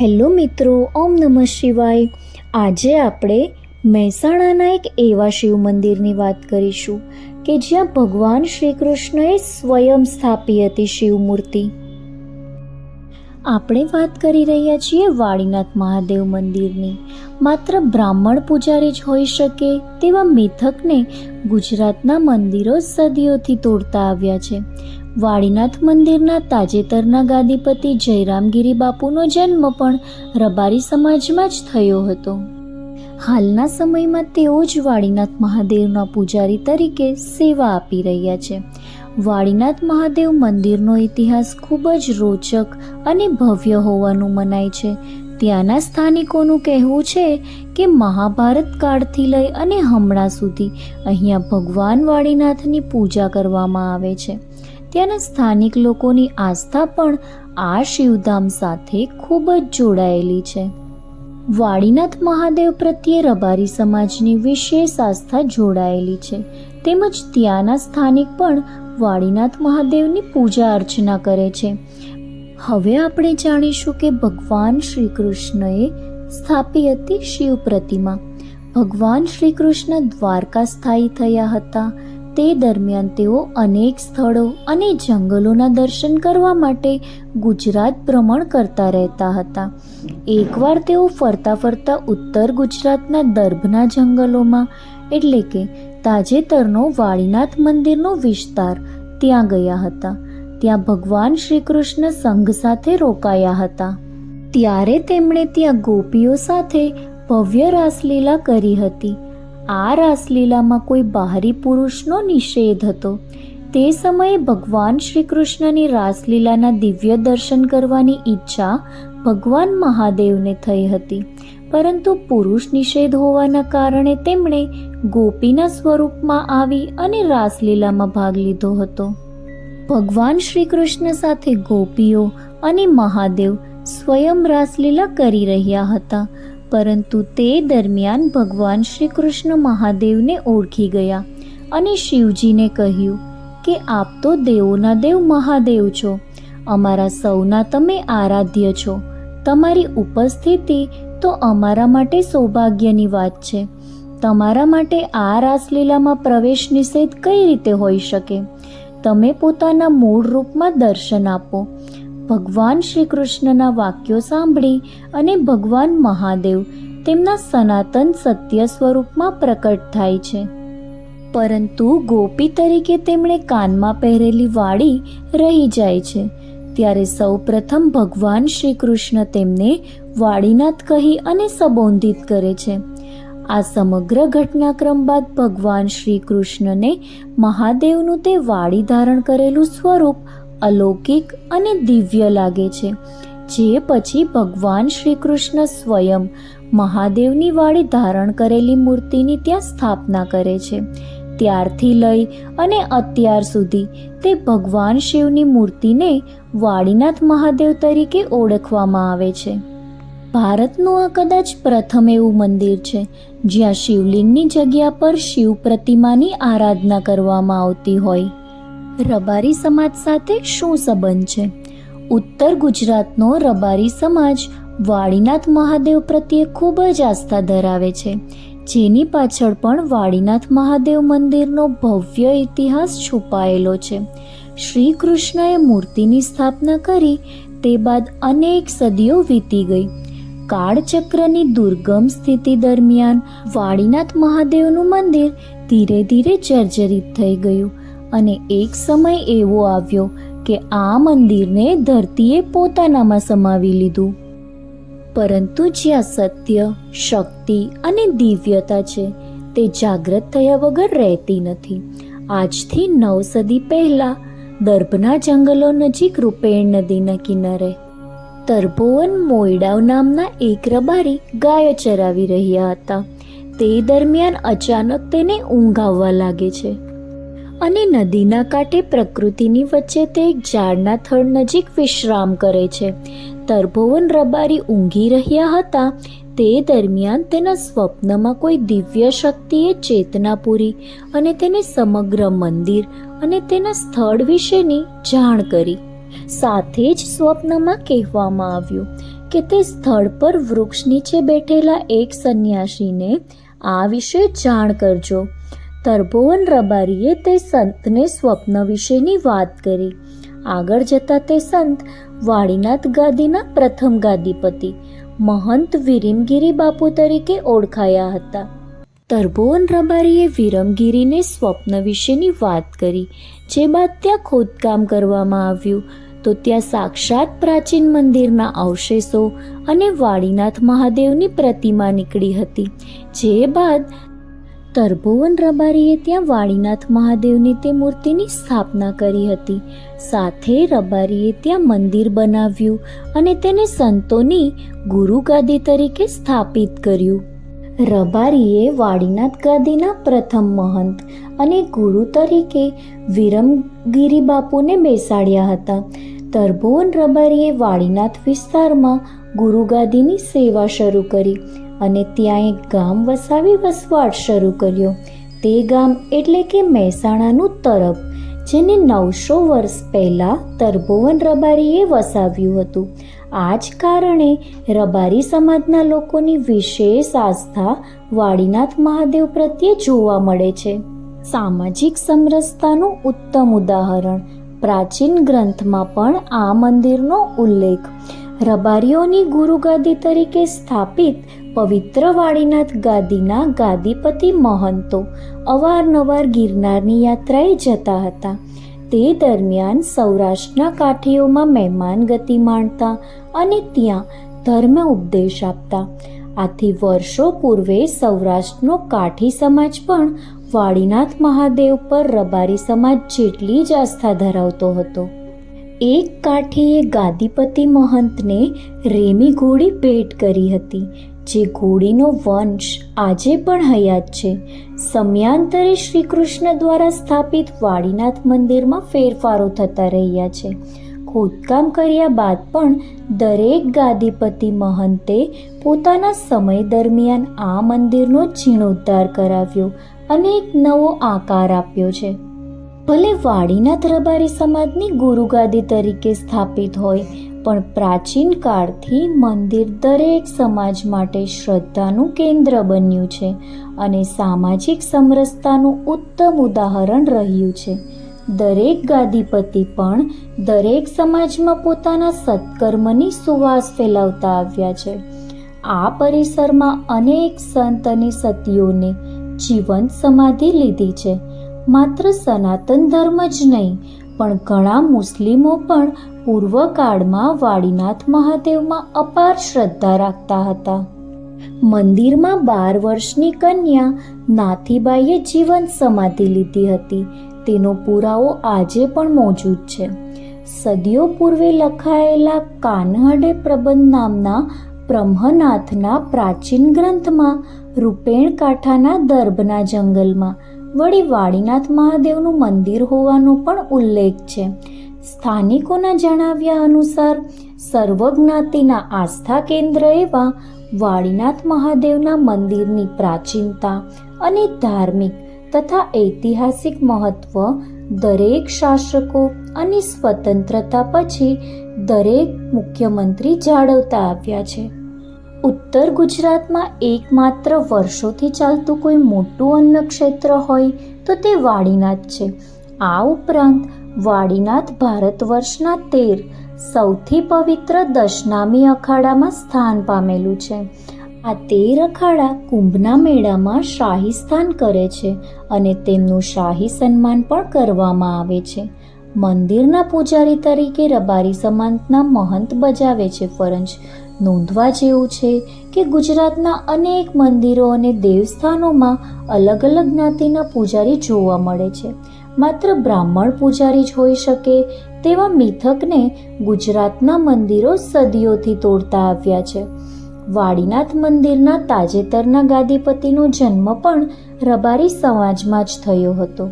Hello મિત્રો, ઓમ નમઃ શિવાય. આજે આપણે મહેસાણાના એક એવા શિવ મંદિરની વાત કરીશું કે જ્યાં ભગવાન શ્રી કૃષ્ણએ સ્વયં સ્થાપી હતી શિવ મૂર્તિ. આપણે વાત કરી રહ્યા છીએ વાડીનાથ મહાદેવ મંદિરની. માત્ર બ્રાહ્મણ પૂજારી જ હોઈ શકે તેવા મિથકને ગુજરાતના મંદિરો સદીઓથી તોડતા આવ્યા છે. વાડીનાથ મંદિરના તાજેતરના ગાદીપતિ જયરામગીરી બાપુનો જન્મ પણ રબારી સમાજમાં જ થયો હતો. હાલના સમયમાં તેઓ જ વાડીનાથ મહાદેવના પૂજારી તરીકે સેવા આપી રહ્યા છે. વાડીનાથ મહાદેવ મંદિરનો ઇતિહાસ ખૂબ જ રોચક અને ભવ્ય હોવાનું મનાય છે. ત્યાંના સ્થાનિકોનું કહેવું છે કે મહાભારત કાળથી લઈ અને હમણાં સુધી અહીંયા ભગવાન વાળીનાથની પૂજા કરવામાં આવે છે. ત્યાંના સ્થાનિક લોકોની આસ્થા પણ આ શિવધામ સાથે ખૂબ જ જોડાયેલી છે. વાડીનાથ મહાદેવ પ્રત્યે રબારી સમાજની વિશેષ આસ્થા જોડાયેલી છે. તેમજ ત્યાંના સ્થાનિક પણ વાડીનાથ મહાદેવની પૂજા અર્ચના કરે છે. હવે આપણે જાણીશું કે ભગવાન શ્રી કૃષ્ણએ સ્થાપી હતી શિવ પ્રતિમા. ભગવાન શ્રી કૃષ્ણ દ્વારકા સ્થાયી થયા હતા. તે દરમિયાન તેઓ અનેક સ્થળો અને જંગલોના દર્શન કરવા માટે ગુજરાત ભ્રમણ કરતા રહેતા હતા. એકવાર તેઓ ફરતા ફરતા ઉત્તર ગુજરાતના દર્ભના જંગલોમાં, એટલે કે તાજેતરનો વાળીનાથ મંદિરનો વિસ્તાર, ત્યાં ગયા હતા. ત્યાં ભગવાન શ્રી કૃષ્ણ સંઘ સાથે રોકાયા હતા. ત્યારે તેમણે ત્યાં ગોપીઓ સાથે ભવ્ય રાસલીલા કરી હતી. આ રાસલીલામાં કોઈ બહારી પુરુષનો નિષેધ હતો. તે સમયે ભગવાન શ્રી કૃષ્ણની રાસલીલાના દિવ્ય દર્શન કરવાની ઈચ્છા ભગવાન મહાદેવને થઈ હતી. પરંતુ પુરુષ નિષેધ હોવાના કારણે તેમણે ગોપીના સ્વરૂપમાં આવી અને રાસલીલામાં ભાગ લીધો હતો. ભગવાન શ્રી કૃષ્ણ સાથે ગોપીઓ અને મહાદેવ સ્વયં રાસલીલા કરી રહ્યા હતા. પરંતુ તે દરમિયાન ભગવાન શ્રી કૃષ્ણ મહાદેવને ઓળખી ગયા અને શિવજીને કહ્યું કે આપ તો દેવોના દેવ મહાદેવ છો. અમારા સૌના તમે આરાધ્ય છો. તમારી ઉપસ્થિતિ તો અમારા માટે સૌભાગ્યની વાત છે. તમારા માટે આ રાસલીલામાં પ્રવેશ નિષેધ કઈ રીતે હોઈ શકે? તમે પોતાના મૂળ રૂપમાં દર્શન આપો. ભગવાન શ્રી કૃષ્ણના વાક્યો સાંભળી અને ભગવાન મહાદેવ તેમના સનાતન સત્ય સ્વરૂપમાં પ્રકટ થાય છે. પરંતુ ગોપી તરીકે તેમણે કાનમાં પહેરેલી વાડી રહી જાય છે. ત્યારે સૌપ્રથમ ભગવાન શ્રી કૃષ્ણ તેમને વાડીનાથ કહી અને સંબોધિત કરે છે. આ સમગ્ર ઘટનાક્રમ બાદ ભગવાન શ્રી કૃષ્ણને મહાદેવનું તે વાડી ધારણ કરેલું સ્વરૂપ અલૌકિક અને દિવ્ય લાગે છે. જે પછી ભગવાન શ્રી કૃષ્ણ સ્વયં મહાદેવની વાડી ધારણ કરેલી મૂર્તિની ત્યાં સ્થાપના કરે છે. ત્યારથી લઈ અને અત્યાર સુધી તે ભગવાન શિવની મૂર્તિને વાડીનાથ મહાદેવ તરીકે ઓળખવામાં આવે છે. ભારતનું આ કદાચ પ્રથમ એવું મંદિર છે, જ્યાં શિવલિંગની જગ્યા પર શિવ પ્રતિમાની આરાધના કરવામાં આવતી હોય. રબારી સમાજ સાથે શું સંબંધ છે? ઉત્તર ગુજરાતનો રબારી સમાજ વાડીનાથ મહાદેવ પ્રત્યે ખૂબ જ આસ્થા ધરાવે છે. જેની પાછળ પણ વાડીનાથ મહાદેવ મંદિરનો ભવ્ય ઇતિહાસ છુપાયેલો છે. શ્રી કૃષ્ણએ મૂર્તિની સ્થાપના કરી તે બાદ અનેક સદીઓ વીતી ગઈ. કાળચક્રની દુર્ગમ સ્થિતિ દરમિયાન વાડીનાથ મહાદેવનું મંદિર ધીરે ધીરે જર્જરિત થઈ ગયું. અને એક સમય એવો આવ્યો કે આ મંદિરને ધરતીએ પોતાનામાં સમાવી લીધું. પરંતુ જ્યાં સત્ય, શક્તિ અને દિવ્યતા છે, તે જાગૃત થયા વગર રહેતી નથી. આજથી નવ સદી પહેલા દર્ભના જંગલો નજીક રૂપેણ નદીના કિનારે તરભોવન મોયડાવ નામના એક રબારી ગાયો ચરાવી રહ્યા હતા. તે દરમિયાન અચાનક તેને ઊંઘ આવવા લાગે છે. અને નદીના કાંઠે પ્રકૃતિની વચ્ચે તે એક ઝાડના થડ નજીક વિશ્રામ કરે છે. તરભુવન રબારી ઊંઘી રહ્યા હતા. તે દરમિયાન તેના સ્વપ્નમાં કોઈ દિવ્ય શક્તિએ ચેતના પૂરી અને તેને સમગ્ર મંદિર અને તેના સ્થળ વિશેની જાણ કરી. સાથે જ સ્વપ્નમાં કહેવામાં આવ્યું કે તે સ્થળ પર વૃક્ષ નીચે બેઠેલા એક સંન્યાસીને આ વિશે જાણ કરજો. તરભુવન રબારીએ તે સંતને સ્વપ્ન વિશેની વાત કરી. આગળ જતા તે સંત વાડીનાથ ગાદીના પ્રથમ ગાદીપતિ, મહંત વિરમગીરી બાપુ તરીકે ઓળખાયા હતા. તરભુવન રબારીએ વિરમગીરીને સ્વપ્ન વિશેની વાત કરી, જે બાદ ત્યાં ખોદકામ કરવામાં આવ્યું. તો ત્યાં સાક્ષાત પ્રાચીન મંદિરના અવશેષો અને વાળીનાથ મહાદેવની પ્રતિમા નીકળી હતી, જે બાદ તરભુવન રબારીએ ત્યાં વાડીનાથ મહાદેવની તે મૂર્તિની સ્થાપના કરી હતી. સાથે રબારીએ ત્યાં મંદિર બનાવ્યું અને તેને સંતોની ગુરુ ગાદી તરીકે સ્થાપિત કર્યું. રબારીએ વાડીનાથ ગાદીના પ્રથમ મહંત અને ગુરુ તરીકે વિરમગીરી બાપુને બેસાડ્યા હતા. તરભુવન રબારીએ વાડીનાથ વિસ્તારમાં ગુરુ ગાદીની સેવા શરૂ કરી અને ત્યાં એક ગામ વસાવી વસવાટ શરૂ કર્યો. તે ગામ એટલે કે મહેસાણાનું તરફ, જેને નવસો વર્ષ પહેલાં તરભુવન રબારીએ વસાવ્યું હતું. આ જ કારણે રબારી સમાજના લોકોની વિશેષ આસ્થા વાડીનાથ મહાદેવ પ્રત્યે જોવા મળે છે. સામાજિક સમરસતાનું ઉત્તમ ઉદાહરણ પ્રાચીન ગ્રંથમાં પણ આ મંદિરનો ઉલ્લેખ રબારીઓની ગુરુગાદી તરીકે સ્થાપિત પવિત્ર વાડીનાથ ગાદીના ગાદીપતિ મહંતો અવારનવાર ગિરનારની યાત્રાએ જતા હતા. તે દરમિયાન સૌરાષ્ટ્રના કાઠીઓમાં મહેમાન ગતિ માણતા અને ત્યાં ધર્મ ઉપદેશ આપતા. આથી વર્ષો પૂર્વે સૌરાષ્ટ્રનો કાઠી સમાજ પણ વાડીનાથ મહાદેવ પર રબારી સમાજ જેટલી જ આસ્થા ધરાવતો હતો. એક કાઠીએ ગાદીપતિ મહંતને રેમી ઘોડી ભેટ કરી હતી. જે ઘોડીનો વંશ આજે પણ હયાત છે, સમયાંતરે શ્રી કૃષ્ણ દ્વારા સ્થાપિત વાડીનાથ મંદિરમાં ફેરફારો થતા રહ્યા છે. ખોદકામ કર્યા બાદ પણ દરેક ગાદીપતિ મહંતે પોતાના સમય દરમિયાન આ મંદિરનો જીર્ણોદ્ધાર કરાવ્યો અને એક નવો આકાર આપ્યો છે. ભલે વાડીનાથ રબારી સમાજની ગુરુગાદી તરીકે સ્થાપિત હોય પણ પ્રાચીન કાળથી મંદિર દરેક સમાજ માટે શ્રદ્ધાનું કેન્દ્ર બન્યું છે અને સામાજિક સમરસતાનું ઉત્તમ ઉદાહરણ રહ્યું છે. દરેક ગાદીપતિ પણ દરેક સમાજમાં પોતાના સત્કર્મની સુવાસ ફેલાવતા આવ્યા છે. આ પરિસરમાં અનેક સંત અને સતીઓને જીવંત સમાધિ લીધી છે. માત્ર સનાતન ધર્મ જ નહીં પણ ઘણા મુસ્લિમો પણ પૂર્વકાળમાં વાડીનાથ મહાદેવમાં અપાર શ્રદ્ધા રાખતા હતા. મંદિરમાં બાર વર્ષની કન્યા નાથીબાઈએ જીવન સમાધિ લીધી હતી. તેનો પુરાવો આજે પણ મોજૂદ છે. સદીઓ પૂર્વે લખાયેલા કાનહડે પ્રબંધ નામના બ્રહ્મનાથના પ્રાચીન ગ્રંથમાં રૂપેણ કાંઠાના દર્ભના જંગલમાં વળી વાડીનાથ મહાદેવનું મંદિર હોવાનો પણ ઉલ્લેખ છે. સ્થાનિકોના જણાવ્યા અનુસાર, સર્વજ્ઞાતિના આસ્થા કેન્દ્ર એવા વાડીનાથ મહાદેવના મંદિરની પ્રાચીનતા અને ધાર્મિક તથા ઐતિહાસિક મહત્વ દરેક શાસકો અને સ્વતંત્રતા પછી દરેક મુખ્યમંત્રી જાળવતા આવ્યા છે. ઉત્તર ગુજરાતમાં એકમાત્ર વર્ષોથી ચાલતું કોઈ મોટું અન્ન ક્ષેત્ર હોય તો તે વાડીનાથ છે. આ ઉપરાંત વાડીનાથ ભારત વર્ષના તેર સૌથી પવિત્ર દશનામી અખાડામાં સ્થાન પામેલું છે. આ તેર અખાડા કુંભના મેળામાં શાહી સ્થાન કરે છે અને તેમનું શાહી સન્માન પણ કરવામાં આવે છે. મંદિરના પૂજારી તરીકે રબારી સમાંતના મહંત બજાવે છે ફરજ. નોંધવા જેવું છે કે ગુજરાતના અનેક મંદિરો અને દેવસ્થાનોમાં અલગ અલગ જ્ઞાતિના પૂજારી જોવા મળે છે. માત્ર બ્રાહ્મણ પૂજારી જ હોઈ શકે તેવા મિથકને ગુજરાતના મંદિરો સદીઓથી તોડતા આવ્યા છે. વાડીનાથ મંદિરના તાજેતરના ગાદીપતિનો જન્મ પણ રબારી સમાજમાં જ થયો હતો.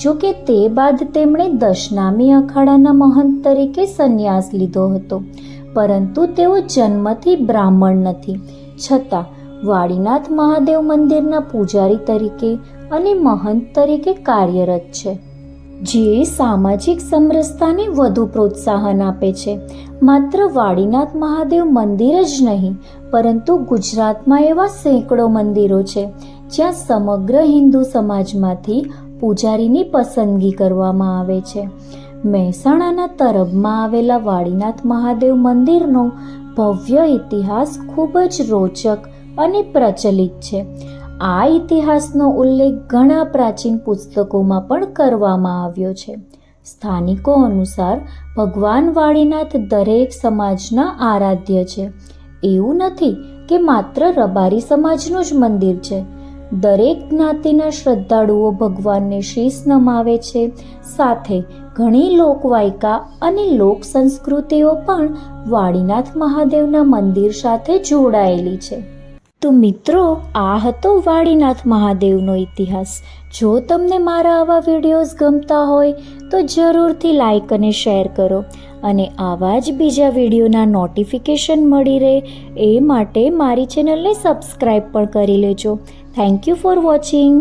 જો કે તે બાદ તેમણે દશનામી અખાડાના મહંત તરીકે સંન્યાસ લીધો હતો. પરંતુ તેઓ જન્મથી બ્રાહ્મણ નથી. છતાં વાડીનાથ મહાદેવ મંદિરના પૂજારી તરીકે અને મહંત તરીકે કાર્યરત છે, જે સામાજિક સમરસતાને વધુ પ્રોત્સાહન આપે છે. માત્ર વાડીનાથ મહાદેવ મંદિર જ નહીં, પરંતુ ગુજરાતમાં એવા સેંકડો મંદિરો છે, જ્યાં સમગ્ર હિન્દુ સમાજમાંથી પૂજારીની પસંદગી કરવામાં આવે છે. મહેસાણાના તરબમાં આવેલા વાડીનાથ મહાદેવ મંદિરનો ભવ્ય ઇતિહાસ ખૂબ જ રોચક અને પ્રચલિત છે. આ ઇતિહાસનો ઉલ્લેખ ઘણા પ્રાચીન પુસ્તકોમાં પણ કરવામાં આવ્યો છે. સ્થાનિકો અનુસાર ભગવાન વાળીનાથ દરેક સમાજના આરાધ્ય છે. એવું નથી કે માત્ર રબારી સમાજનું જ મંદિર છે. દરેક જ્ઞાતિના શ્રદ્ધાળુઓ ભગવાનને શીશ નમાવે છે. સાથે ઘણી લોકવાયકા અને લોક સંસ્કૃતિઓ પણ વાડીનાથ મહાદેવના મંદિર સાથે જોડાયેલી છે. તો મિત્રો, આ હતો વાડીનાથ મહાદેવનો ઇતિહાસ. જો તમને મારા આવા વિડીયોઝ ગમતા હોય, તો જરૂરથી લાઈક અને શેર કરો. અને આવા જ બીજા વિડીયોના નોટિફિકેશન મળી રહે, એ માટે મારી ચેનલને સબસ્ક્રાઈબ પણ કરી લેજો. Thank you for watching.